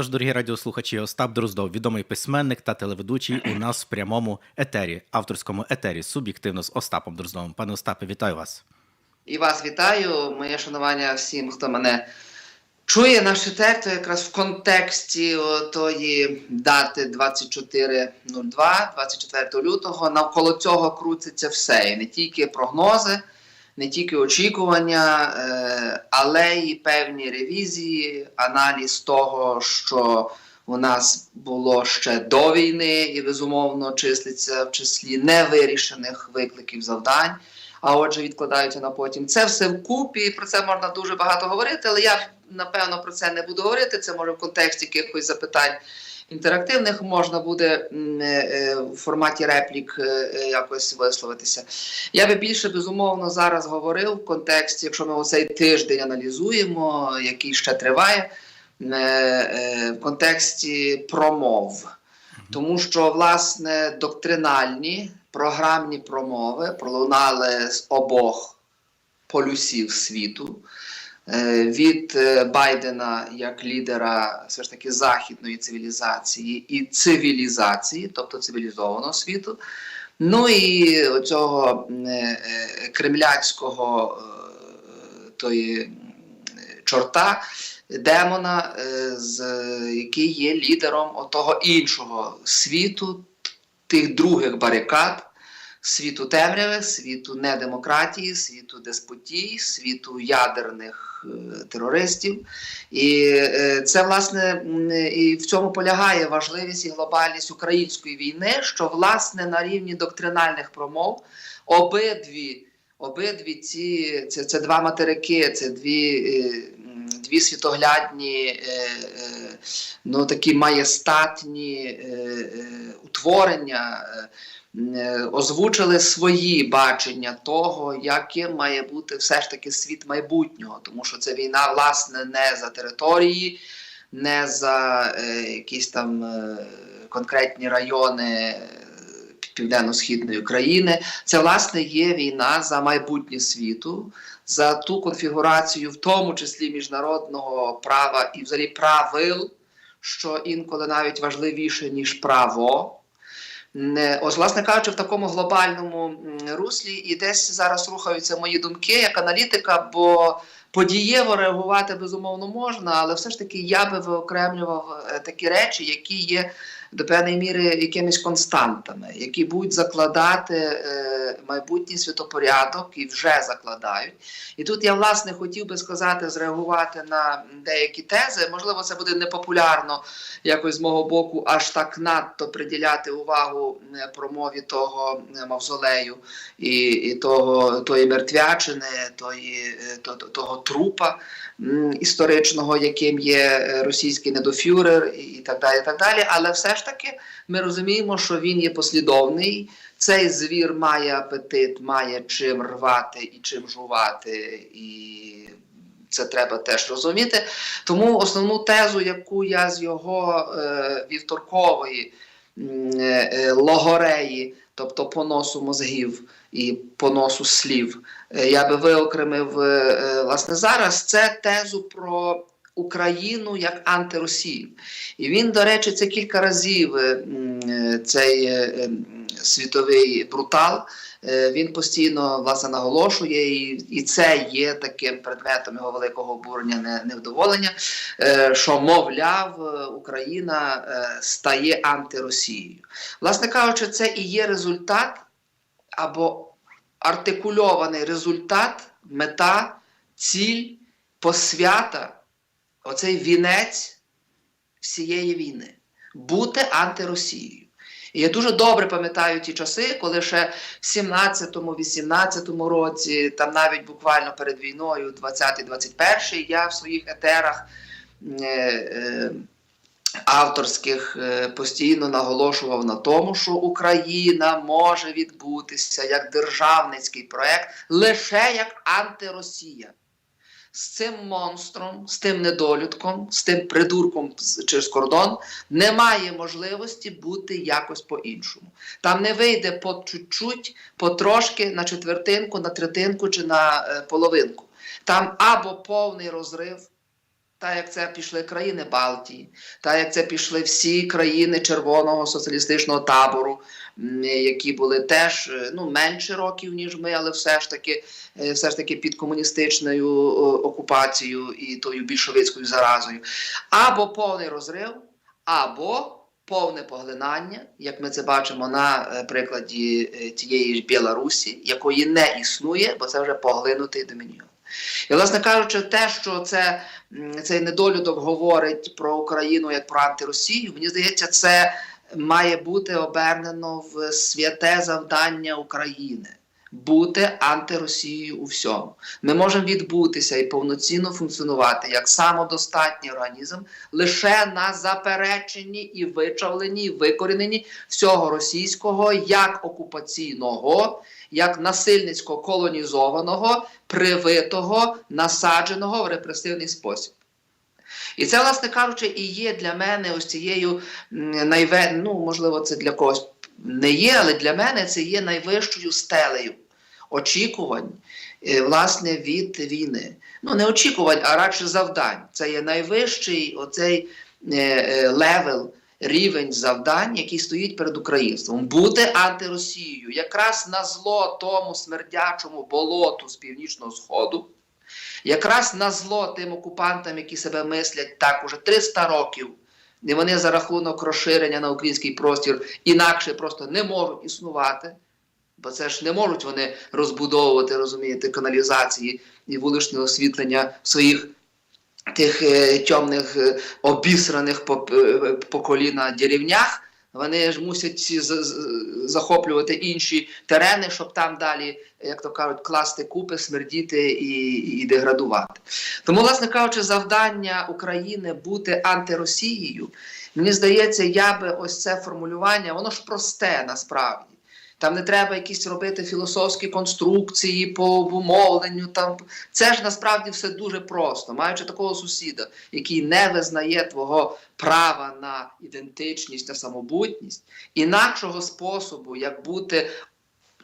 Тож, дорогі радіослухачі, Остап Дроздов, відомий письменник та телеведучий у нас в прямому етері, авторському етері, суб'єктивно з Остапом Дроздовим. Пане Остапе, вітаю вас. І вас вітаю. Моє шанування всім, хто мене чує. Наш етер, то якраз в контексті тої дати 24.02, 24 лютого. Навколо цього крутиться все. І не тільки прогнози, не тільки очікування, е, але й певні ревізії, аналіз того, що у нас було ще до війни, і безумовно числиться в числі невирішених викликів завдань а отже, відкладаються на потім. Це все вкупі, про це можна дуже багато говорити, але я напевно про це не буду говорити. Це може в контексті якихось запитань інтерактивних можна буде е, е, в форматі реплік е, якось висловитися. Я би більше безумовно зараз говорив в контексті, якщо ми оцей тиждень аналізуємо, який ще триває, в контексті промов. Тому що власне доктринальні програмні промови пролунали з обох полюсів світу. Е, Від е, Байдена як лідера все ж таки західної цивілізації і цивілізації, тобто цивілізованого світу. Ну і оцього е, кремлячського е, тої чорта, демона, з, який є лідером отого іншого світу, тих других барикад, світу темряви, світу недемократії, світу деспотії, світу ядерних е, терористів. І е, це власне і в цьому полягає важливість і глобальність української війни, що власне на рівні доктринальних промов обидві. Обидві ці це, це два материки, це дві, е, дві світоглядні, ну такі маєстатні утворення. Е, Озвучили свої бачення того, яким має бути все ж таки світ майбутнього, тому що це війна, власне, не за території, не за е, якісь там е, конкретні райони е, південно-східної України. Це власне є війна за майбутнє світу, за ту конфігурацію, в тому числі міжнародного права і взагалі правил, що інколи навіть важливіше ніж право. Ось, власне кажучи, в такому глобальному руслі і десь зараз рухаються мої думки як аналітика, бо подієво реагувати безумовно можна, але все ж таки я би виокремлював е, такі речі, які є до певної міри якимись константами, які будуть закладати е, майбутній світопорядок і вже закладають. І тут я власне хотів би сказати, зреагувати на деякі тези. Можливо, це буде непопулярно якось з мого боку, аж так надто приділяти увагу е, промові того е, мавзолею і, і того, тої мертвячини, тої, то- то- того трупа історичного, яким є російський недофюрер, і, і так далі. і так далі. Але все ж таки ми розуміємо, що він є послідовний. Цей звір має апетит, має чим рвати і чим жувати, і це треба теж розуміти. Тому основну тезу, яку я з його е, вівторкової е, е, логореї, тобто поносу мозгів і поносу слів, е, я би виокремив е, е, власне зараз, це тезу про Україну як антиросію. І він, до речі, це кілька разів е, е, цей е, світовий брутал. Він постійно власне наголошує, і, і це є таким предметом його великого обурення, невдоволення, що, мовляв, Україна стає антиросією. Власне кажучи, це і є результат або артикульований результат, мета, ціль, посвята, оцей вінець всієї війни бути антиросією. І я дуже добре пам'ятаю ті часи, коли ще в 17-18 році, там навіть буквально перед війною, 20-21, я в своїх етерах е, е, авторських е, постійно наголошував на тому, що Україна може відбутися як державницький проект лише як антиросія. З цим монстром, з тим недолюдком, з тим придурком через кордон немає можливості бути якось по-іншому. Там не вийде по чуть-чуть, потрошки, на четвертинку, на третинку чи на е, половинку. Там або повний розрив, так як це пішли країни Балтії, так як це пішли всі країни Червоного соціалістичного табору, які були теж е, ну, менше років, ніж ми, але все ж таки, е, все ж таки під комуністичною окупацією і тою більшовицькою заразою. Або повний розрив, або повне поглинання, як ми це бачимо на е, прикладі тієї ж Білорусі, якої не існує, бо це вже поглинутий домініон. І, власне кажучи, те, що це, цей недолюдок говорить про Україну як про антиросію, мені здається, це має бути обернено в святе завдання України. Бути антиросією у всьому. Ми можемо відбутися і повноцінно функціонувати як самодостатній організм лише на запереченні і вичавленні, і викоріненні всього російського як окупаційного, як насильницько колонізованого, привитого, насадженого в репресивний спосіб. І це, власне кажучи, і є для мене ось цією найве... ну, можливо, це для когось не є, але для мене це є найвищою стелею очікувань, е, власне, від війни. Ну, не очікувань, а радше завдань. Це є найвищий оцей е, е, левел, рівень завдань, який стоїть перед українством. Бути антиросією, якраз на зло тому смердячому болоту з північного сходу. Якраз на зло тим окупантам, які себе мислять так уже 300 років, і вони за рахунок розширення на український простір інакше просто не можуть існувати. Бо це ж не можуть вони розбудовувати, розумієте, каналізації і вуличне освітлення своїх тих е, темних е, обісраних по, е, по коліна деревнях. Вони ж мусять захоплювати інші терени, щоб там далі, як то кажуть, класти купи, смердіти і, і деградувати. Тому, власне кажучи, завдання України бути антиросією, мені здається, я би ось це формулювання, воно ж просте насправді. Там не треба якісь робити філософські конструкції по обумовленню. Там це ж насправді все дуже просто. Маючи такого сусіда, який не визнає твого права на ідентичність на самобутність, інакшого способу, як бути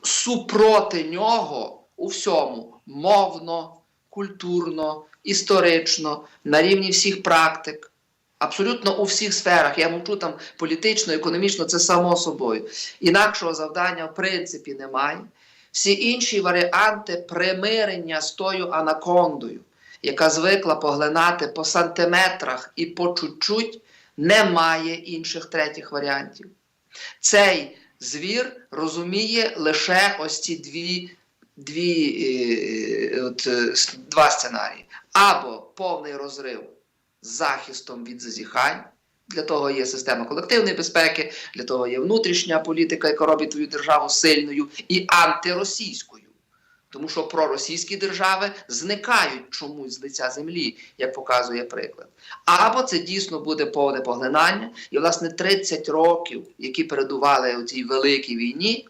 супроти нього у всьому мовно, культурно, історично, на рівні всіх практик. Абсолютно у всіх сферах. Я мовчу там політично, економічно, це само собою. Інакшого завдання в принципі немає. Всі інші варіанти примирення з тою анакондою, яка звикла поглинати по сантиметрах і по чуть-чуть, немає інших третіх варіантів. Цей звір розуміє лише ось ці дві, дві, е, от, е, два сценарії: або повний розрив захистом від зазіхань. Для того є система колективної безпеки, для того є внутрішня політика, яка робить твою державу сильною і антиросійською. Тому що проросійські держави зникають чомусь з лиця землі, як показує приклад. Або це дійсно буде повне поглинання, і, власне, 30 років, які передували у цій великій війні,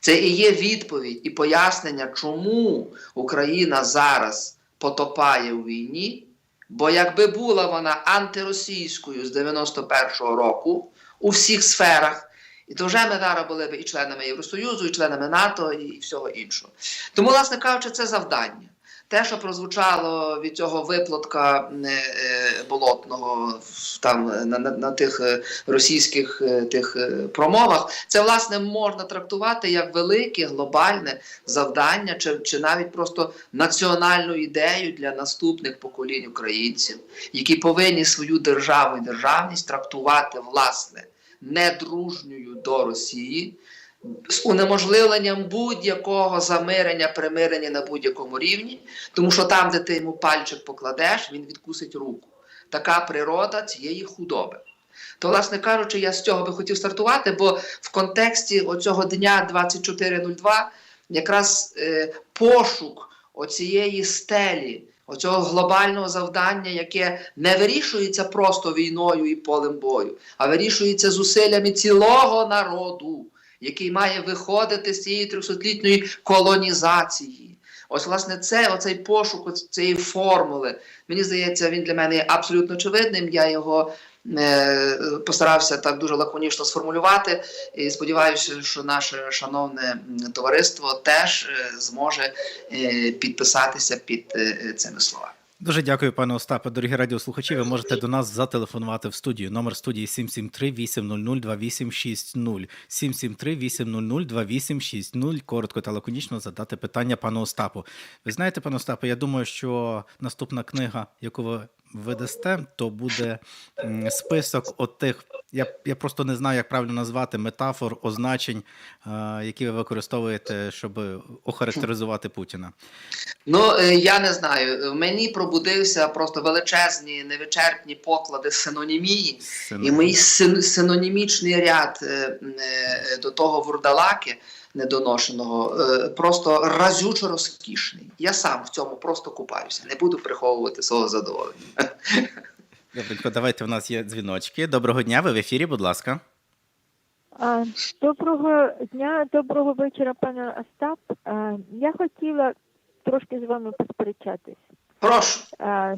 це і є відповідь і пояснення, чому Україна зараз потопає у війні. Бо якби була вона антиросійською з 91-го року у всіх сферах, і то вже ми зараз були б і членами Євросоюзу, і членами НАТО, і всього іншого. Тому, власне кажучи, це завдання. Те, що прозвучало від цього виплатка е, е, болотного там на, на, на тих е, російських е, тих е, промовах, це власне можна трактувати як велике глобальне завдання, чи, чи навіть просто національну ідею для наступних поколінь українців, які повинні свою державу і державність трактувати власне недружньою до Росії. З унеможливленням будь-якого замирення, примирення на будь-якому рівні, тому що там, де ти йому пальчик покладеш, він відкусить руку. Така природа цієї худоби. То, власне кажучи, я з цього би хотів стартувати, бо в контексті оцього дня 2402 якраз е, пошук оцієї стелі, оцього глобального завдання, яке не вирішується просто війною і полем бою, а вирішується зусиллями цілого народу, який має виходити з цієї трьохсотлітньої колонізації. Ось, власне, це оцей пошук цієї формули. Мені здається, він для мене є абсолютно очевидним. Я його е, постарався так дуже лаконічно сформулювати. І сподіваюся, що наше шановне товариство теж е, зможе е, підписатися під е, цими словами. Дуже дякую, пане Остапе. Дорогі радіослухачі, ви можете до нас зателефонувати в студію. Номер студії 773-800-2860. 773-800-2860. Коротко та лаконічно задати питання пану Остапу. Ви знаєте, пане Остапе, я думаю, що наступна книга, яку ви видасте, то буде список отих, я, я просто не знаю, як правильно назвати, метафор, означень, е, які ви використовуєте, щоб охарактеризувати Путіна. Ну, е, я не знаю. Мені пробудився просто величезні невичерпні поклади синонімії. Син- І мій син- синонімічний ряд е, до того вурдалаки недоношеного е, просто разючо розкішний. Я сам в цьому просто купаюся. Не буду приховувати свого задоволення. Добренько, давайте в нас є дзвіночки. Доброго дня, ви в ефірі, будь ласка. Доброго дня, доброго вечора, пане Остап. Я хотіла трошки з вами посперечатись. Прошу.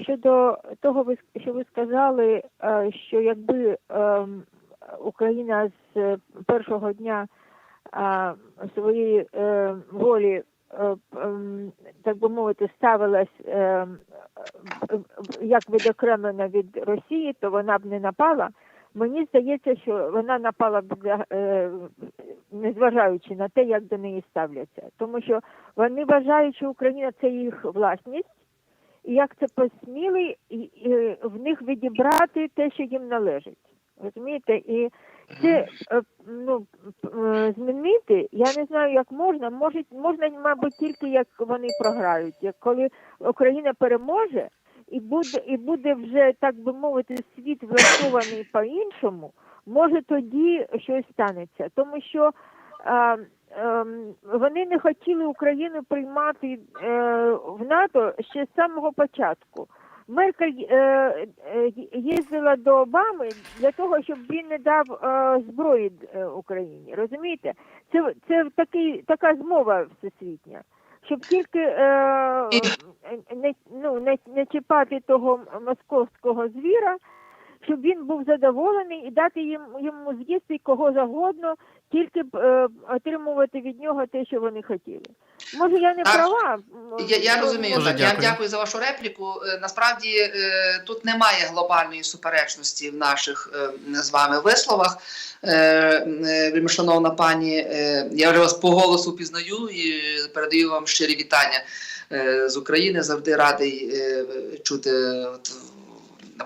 Щодо того, ви с- що ви сказали, що якби ем, Україна з першого дня а, своєї е, волі, е, ем, так би мовити, ставилась е, як відокремлена від Росії, то вона б не напала. Мені здається, що вона напала б незважаючи на те, як до неї ставляться. Тому що вони вважають, що Україна це їх власність, і як це посміли і в них відібрати те, що їм належить. Розумієте? І це е, ну, е, змінити, я не знаю, як можна. Може, можна, мабуть, тільки як вони програють. Як коли Україна переможе, і буде, і буде вже, так би мовити, світ влаштований по-іншому, може тоді щось станеться. Тому що а, ем, вони не хотіли Україну приймати е, в НАТО ще з самого початку. Меркель е, е, їздила до Обами для того, щоб він не дав е, зброї Україні. Розумієте? Це, це такий, така змова всесвітня. Щоб тільки е, не, ну, не, не чіпати того московського звіра, щоб він був задоволений і дати їм йому з'їсти кого завгодно, тільки б е, отримувати від нього те, що вони хотіли. Може, я не права. Я, я розумію. Дуже Так, я дякую. дякую за вашу репліку. Е, Насправді е, тут немає глобальної суперечності в наших з вами висловах. Е, е, Шановна пані, я вже вас по голосу пізнаю і передаю вам щирі вітання з України. Завжди радий чути от,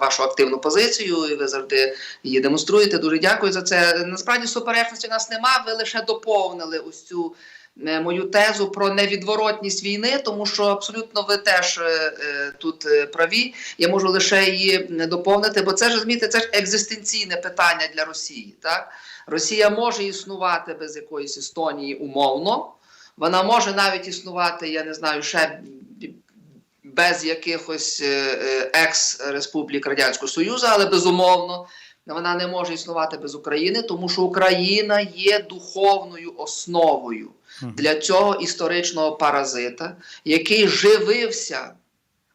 вашу активну позицію, і ви завжди її демонструєте. Дуже дякую за це. Насправді суперечності в нас нема. Ви лише доповнили ось цю е, мою тезу про невідворотність війни, тому що абсолютно ви теж е, е, тут праві. Я можу лише її доповнити, бо це ж розумієте, це ж екзистенційне питання для Росії. Так? Росія може існувати без якоїсь Естонії умовно. Вона може навіть існувати, я не знаю, ще без якихось е, е, екс-республік Радянського Союзу, але безумовно вона не може існувати без України, тому що Україна є духовною основою для цього історичного паразита, який живився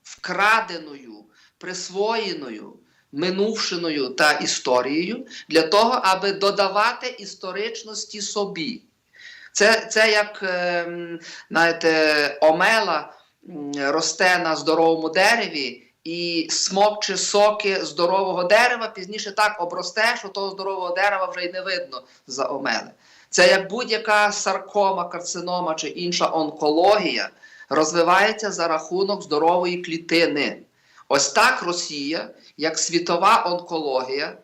вкраденою, присвоєною, минувшиною та історією для того, аби додавати історичності собі. Це, це як, ем, знаєте, омела росте на здоровому дереві і смокче соки здорового дерева, пізніше так обросте, що того здорового дерева вже й не видно за омели. Це як будь-яка саркома, карцинома чи інша онкологія розвивається за рахунок здорової клітини. Ось так Росія, як світова онкологія,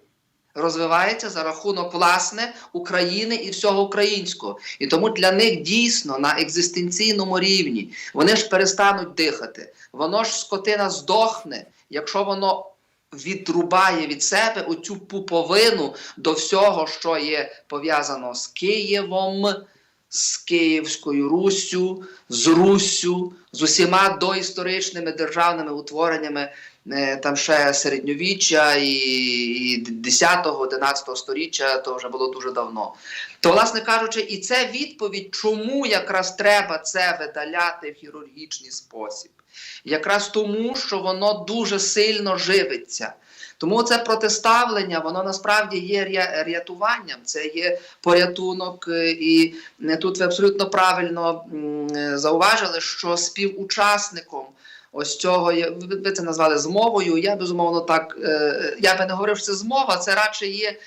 розвивається за рахунок власне України і всього українського. І тому для них дійсно на екзистенційному рівні вони ж перестануть дихати. Воно ж скотина здохне, якщо воно відрубає від себе оцю пуповину до всього, що є пов'язано з Києвом, з Київською Руссю, з Руссю, з усіма доісторичними державними утвореннями там ще середньовіччя і, і 10-11 сторіччя, то вже було дуже давно. То, власне кажучи, і це відповідь, чому якраз треба це видаляти в хірургічний спосіб. Якраз тому, що воно дуже сильно живиться. Тому це протиставлення, воно насправді є рятуванням, це є порятунок. е, І е, тут ви абсолютно правильно е, зауважили, що співучасником ось цього, ви це назвали змовою. Я безумовно так, е, я би не говорив, що це змова, це радше є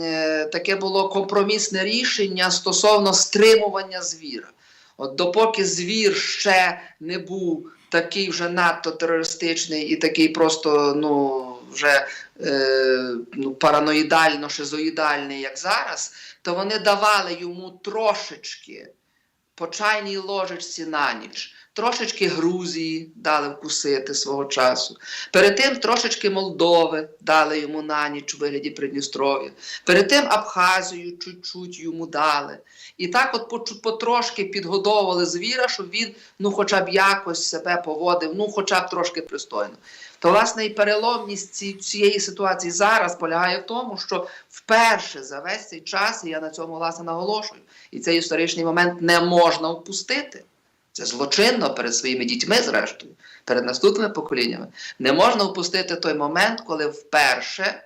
е, таке було компромісне рішення стосовно стримування звіра. От допоки звір ще не був такий вже надто терористичний і такий просто ну, вже е, ну, параноїдально шизоїдальний, як зараз, то вони давали йому трошечки по чайній ложечці на ніч. Трошечки Грузії дали вкусити свого часу. Перед тим трошечки Молдови дали йому на ніч у вигляді Придністров'я. Перед тим Абхазію чуть-чуть йому дали. І так от потрошки підгодовували звіра, щоб він ну, хоча б якось себе поводив, ну хоча б трошки пристойно. То, власне, і переломність ці- цієї ситуації зараз полягає в тому, що вперше за весь цей час, і я на цьому власне наголошую, і цей історичний момент не можна впустити. Це злочинно перед своїми дітьми, зрештою, перед наступними поколіннями. Не можна впустити той момент, коли вперше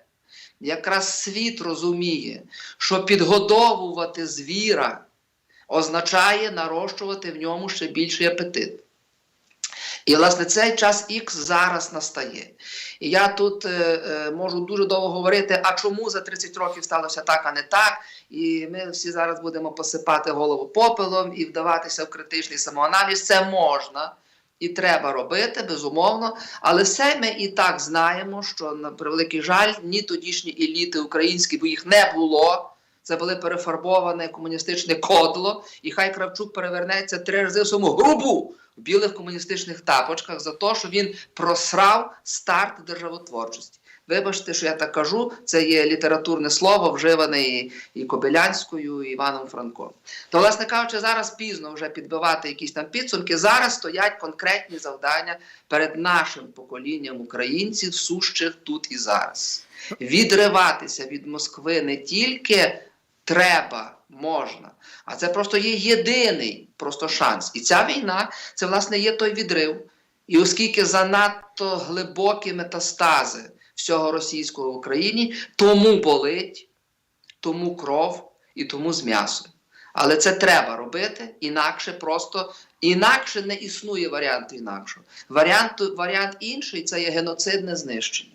якраз світ розуміє, що підгодовувати звіра означає нарощувати в ньому ще більший апетит. І, власне, цей час Х зараз настає. І я тут е, е, можу дуже довго говорити, а чому за 30 років сталося так, а не так. І ми всі зараз будемо посипати голову попелом і вдаватися в критичний самоаналіз. Це можна і треба робити, безумовно. Але все ми і так знаємо, що на превеликий жаль, ні тодішні еліти українські, бо їх не було. Це були перефарбоване комуністичне кодло, і хай Кравчук перевернеться три рази в своєму грубу в білих комуністичних тапочках за те, що він просрав старт державотворчості. Вибачте, що я так кажу, це є літературне слово, вживане і, і Кобилянською, і Іваном Франком. То, власне кажучи, зараз пізно вже підбивати якісь там підсумки. Зараз стоять конкретні завдання перед нашим поколінням українців, сущих тут і зараз. Відриватися від Москви не тільки треба, можна, а це просто є єдиний просто шанс. І ця війна це власне є той відрив. І оскільки занадто глибокі метастази всього російського в Україні, тому болить, тому кров і тому з м'ясом. Але це треба робити, інакше просто інакше не існує варіанту інакшого. Варіант, варіант інший це є геноцидне знищення.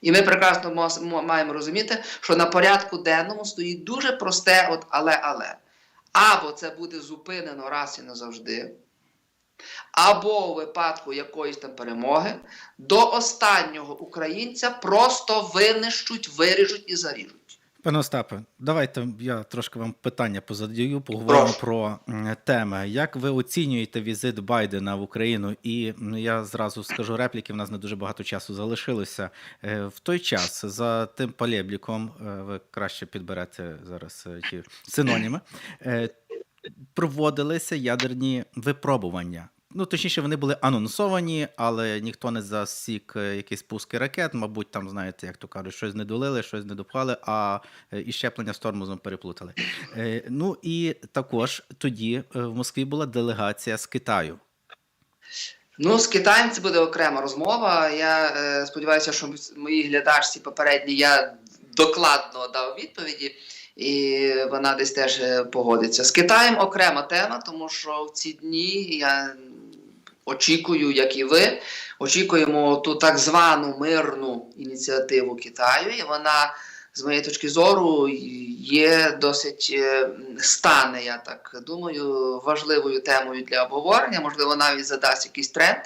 І ми прекрасно маємо розуміти, що на порядку денному стоїть дуже просте от але-але. Або це буде зупинено раз і назавжди, або у випадку якоїсь там перемоги до останнього українця просто винищуть, виріжуть і заріжуть. Пане Остапе, давайте я трошки вам питання позадаю, поговоримо Прошу. про теми. Як ви оцінюєте візит Байдена в Україну? І я зразу скажу репліки, в нас не дуже багато часу залишилося. Е, В той час за тим полєбліком, е, ви краще підберете зараз е, ті синоніми, проводилися ядерні випробування. Ну, точніше, вони були анонсовані, але ніхто не засік е, якісь пуски ракет. Мабуть, там, знаєте, як то кажуть, щось не долили, щось не допхали, а е, і щеплення з тормозом переплутали. Е, Ну і також тоді в Москві була делегація з Китаю. Ну, з Китаєм це буде окрема розмова. Я е, сподіваюся, що моїй глядачці попередній я докладно дав відповіді, і вона десь теж погодиться. З Китаєм окрема тема, тому що в ці дні я очікую, як і ви, очікуємо ту так звану мирну ініціативу Китаю, і вона. З моєї точки зору є досить е, стане, я так думаю, важливою темою для обговорення, можливо, навіть задасть якийсь тренд,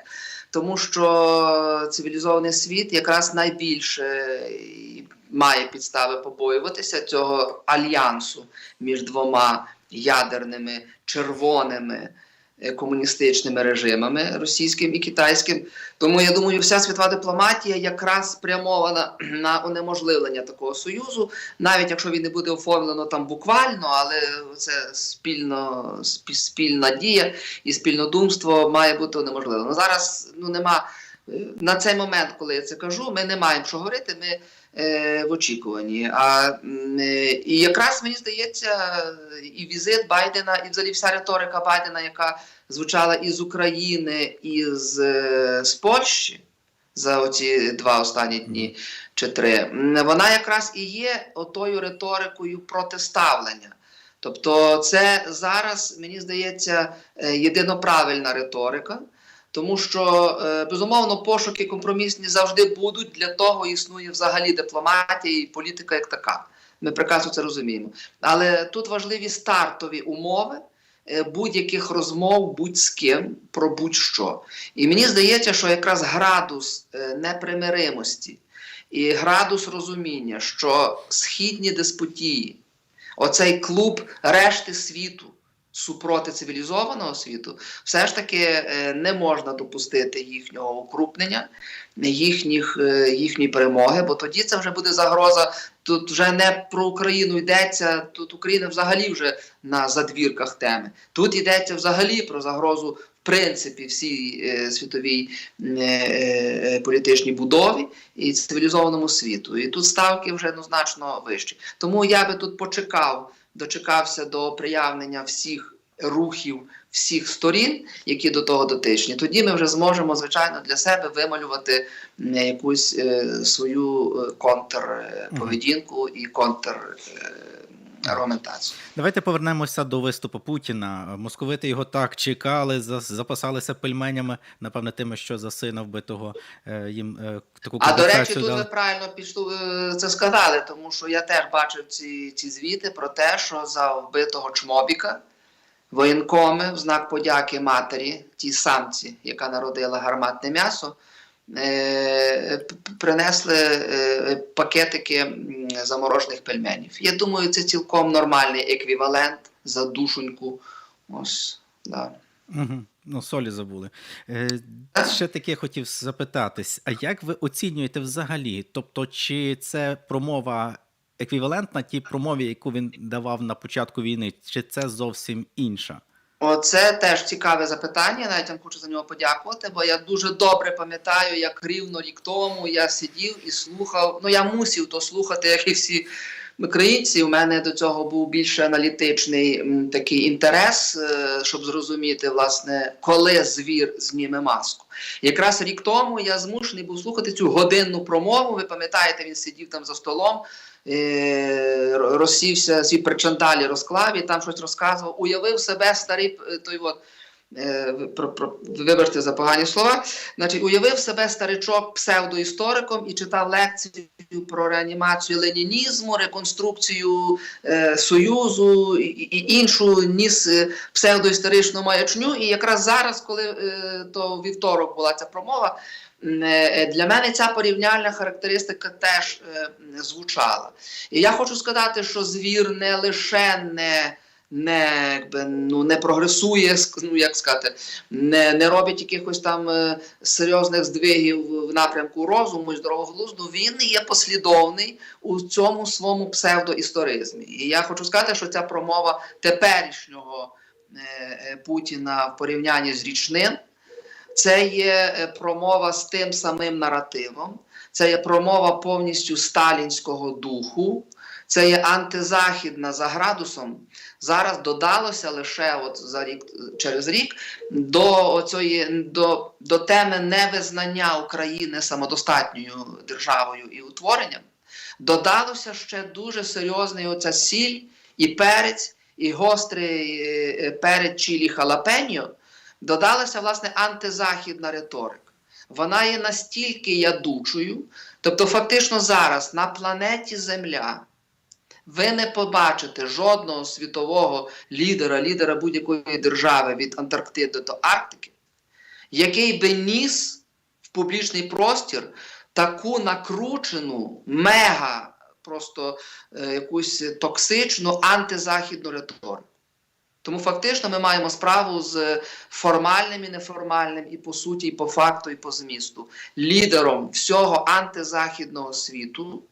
тому що цивілізований світ якраз найбільше має підстави побоюватися цього альянсу між двома ядерними червоними комуністичними режимами російським і китайським. Тому я думаю, вся світова дипломатія якраз спрямована на унеможливлення такого союзу, навіть якщо він не буде оформлено там буквально, але це спільно спільна дія і спільнодумство має бути унеможливлено. Зараз ну нема е, на цей момент, коли я це кажу, ми не маємо що говорити. Ми е, в очікуванні. А е, і якраз мені здається, і візит Байдена, і взагалі вся риторика Байдена, яка звучала із України, і з, е, з Польщі за оці два останні дні чи три, вона якраз і є отою риторикою протиставлення. Тобто, це зараз, мені здається, е, єдиноправильна риторика. Тому що е, безумовно пошуки компромісні завжди будуть. Для того існує взагалі дипломатія і політика як така. Ми прекрасно це розуміємо. Але тут важливі стартові умови е, будь-яких розмов будь з ким про будь-що. І мені здається, що якраз градус е, непримиримості і градус розуміння, що східні деспотії, оцей клуб решти світу супроти цивілізованого світу, все ж таки е, не можна допустити їхнього укрупнення, їхніх, е, їхньої перемоги, бо тоді це вже буде загроза. Тут вже не про Україну йдеться, тут Україна взагалі вже на задвірках теми. Тут йдеться взагалі про загрозу в принципі всій е, світовій е, е, політичній будові і цивілізованому світу. І тут ставки вже ну, значно вищі. Тому я би тут почекав, дочекався до приявнення всіх рухів всіх сторін, які до того дотичні. Тоді ми вже зможемо, звичайно, для себе вималювати якусь е, свою е, контрповедінку і контр. Аргументацію. Давайте повернемося до виступу Путіна. Московити його так чекали, за- запасалися пельменями, напевне, тими, що за сина вбитого е, їм е, таку А до речі, тут ви правильно пішли е, це сказали, тому що я теж бачив ці, ці звіти про те, що за вбитого чмобіка воєнкоми в знак подяки матері, тій самці, яка народила гарматне м'ясо, принесли е, пакетики заморожених пельменів. Я думаю, це цілком нормальний еквівалент за душоньку. Ось, да. Угу. Ну, солі забули. Е, ще таке хотів запитатись: а як ви оцінюєте взагалі? Тобто, чи це промова еквівалентна тій промові, яку він давав на початку війни, чи це зовсім інша? Оце теж цікаве запитання. Навіть вам хочу за нього подякувати, бо я дуже добре пам'ятаю, як рівно рік тому я сидів і слухав. Ну я мусив то слухати, як і всі українці. У мене до цього був більше аналітичний м, такий інтерес, е, щоб зрозуміти, власне, коли звір зніме маску. Якраз рік тому я змушений був слухати цю годинну промову. Ви пам'ятаєте, він сидів там за столом е, розсівся свій причандалі розклав і там щось розказував. Уявив себе старий е, той от. е, Про, про, вибачте за погані слова. Значить, уявив себе старичок псевдоісториком і читав лекцію про реанімацію ленінізму, реконструкцію е, Союзу і, і іншу ніс е, псевдоісторичну маячню. І якраз зараз, коли е, то вівторок була ця промова, для мене ця порівняльна характеристика теж е, звучала. І я хочу сказати, що звір не лише не. Не, якби, ну, не прогресує, ну як сказати, не, не робить якихось там е, серйозних здвигів в напрямку розуму і здорового глузду. Він є послідовний у цьому своєму псевдоісторизмі. І я хочу сказати, що ця промова теперішнього е, е, Путіна в порівнянні з річним, це є е, промова з тим самим наративом, це є промова повністю сталінського духу, це є антизахідна за градусом. Зараз додалося лише от за рік через рік до оцої до, до теми невизнання України самодостатньою державою і утворенням. Додалося ще дуже серйозний оця сіль і перець, і гострий е, перець чилі халапеньо. Додалася власне антизахідна риторика. Вона є настільки ядучою, тобто, фактично зараз на планеті Земля ви не побачите жодного світового лідера, лідера будь-якої держави від Антарктиди до Арктики, який би ніс в публічний простір таку накручену, мега, просто е, якусь токсичну антизахідну риторику. Тому фактично ми маємо справу з формальним і неформальним, і по суті, і по факту, і по змісту, лідером всього антизахідного світу.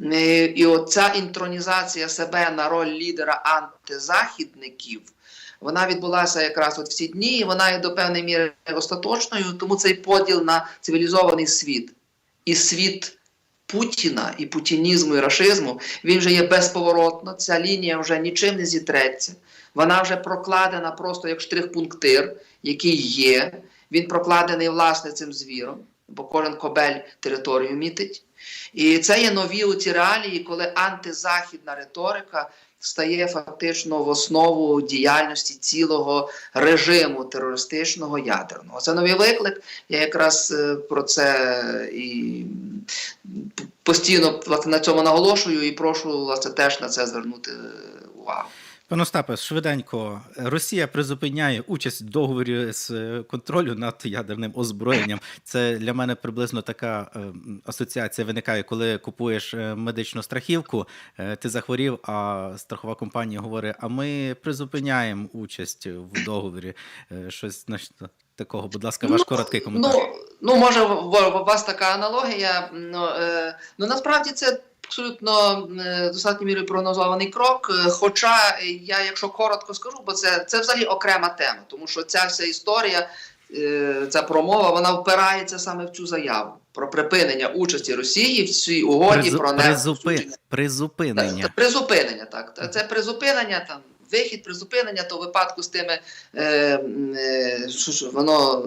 Е, І оця інтронізація себе на роль лідера антизахідників, вона відбулася якраз от в ці дні, і вона є до певної міри остаточною, тому цей поділ на цивілізований світ і світ Путіна, і путінізму, і рашизму, він вже є безповоротно. Ця лінія вже нічим не зітреться. Вона вже прокладена просто як штрих-пунктир, який є. Він прокладений власне цим звіром, бо кожен кобель територію мітить. І це є нові оці реалії, коли антизахідна риторика стає фактично в основу діяльності цілого режиму терористичного ядерного. Це новий виклик. Я якраз е, про це і постійно на цьому наголошую і прошу власне теж на це звернути е, увагу. Пане Остапе, швиденько, Росія призупиняє участь в договорі з е, контролю над ядерним озброєнням. Це для мене приблизно така е, асоціація виникає, коли купуєш е, медичну страхівку, ти захворів, а страхова компанія говорить: а ми призупиняємо участь в договорі. Щось такого. Будь ласка, ваш короткий коментар. Ну, ну може, у вас така аналогія. Ну, е, ну насправді це абсолютно е, достатньо мірою прогнозований крок. Е, Хоча я, якщо коротко скажу, бо це, це взагалі окрема тема, тому що ця вся історія, е, ця промова, вона впирається саме в цю заяву про припинення участі Росії в цій угоді Призу- про не призупи- Та- та Призупинення. Призупинення, так. Та- Це призупинення, там, вихід, призупинення, то в випадку з тими, е, е, що, що, воно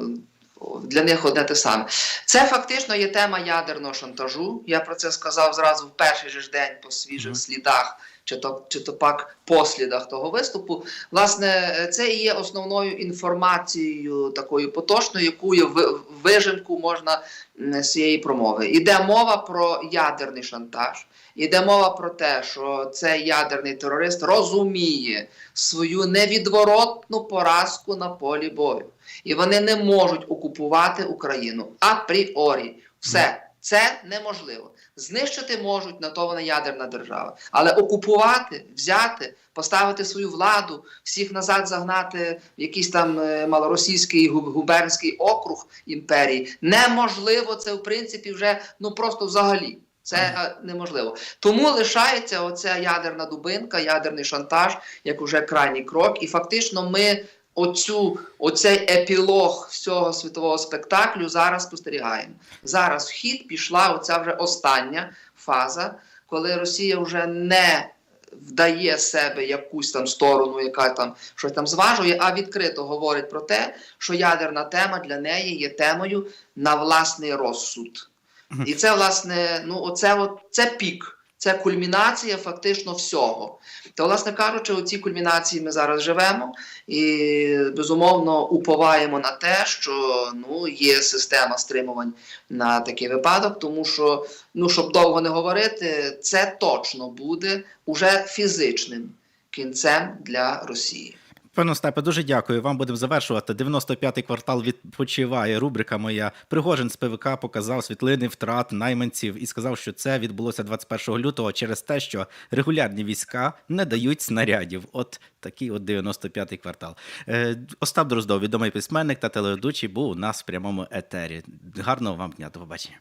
для них одне те саме. Це фактично є тема ядерного шантажу. Я про це сказав зразу в перший же ж день по свіжих Мгм. слідах, чи то, чи то пак послідах того виступу. Власне, це і є основною інформацією такою поточною, якою ви- вижимку можна з цієї промови. Іде мова про ядерний шантаж. Іде мова про те, що цей ядерний терорист розуміє свою невідворотну поразку на полі бою. І вони не можуть окупувати Україну апріорі. Все, це неможливо. Знищити можуть, на то вона ядерна держава. Але окупувати, взяти, поставити свою владу, всіх назад загнати в якийсь там е, малоросійський гу- губернський округ імперії неможливо. Це в принципі вже ну просто взагалі. Це е, неможливо. Тому лишається оця ядерна дубинка, ядерний шантаж, як уже крайній крок. І фактично ми оцю, оцей епілог всього світового спектаклю зараз спостерігаємо. Зараз в хід пішла оця вже остання фаза, коли Росія вже не вдає себе якусь там сторону, яка там щось там зважує, а відкрито говорить про те, що ядерна тема для неї є темою на власний розсуд. І це, власне, ну, оце от, це пік. Це кульмінація фактично всього. То, власне кажучи, у цій кульмінації ми зараз живемо і безумовно уповаємо на те, що ну, є система стримувань на такий випадок, тому що, ну, щоб довго не говорити, це точно буде уже фізичним кінцем для Росії. Пане Остапе, дуже дякую. Вам будемо завершувати. 95-й квартал відпочиває. Рубрика моя. Пригожин з ПВК показав світлини втрат найманців і сказав, що це відбулося 21 лютого через те, що регулярні війська не дають снарядів. От такий от 95-й квартал. Е, Остап Дроздов, відомий письменник та телеведучий, був у нас в прямому етері. Гарного вам дня. До побачення.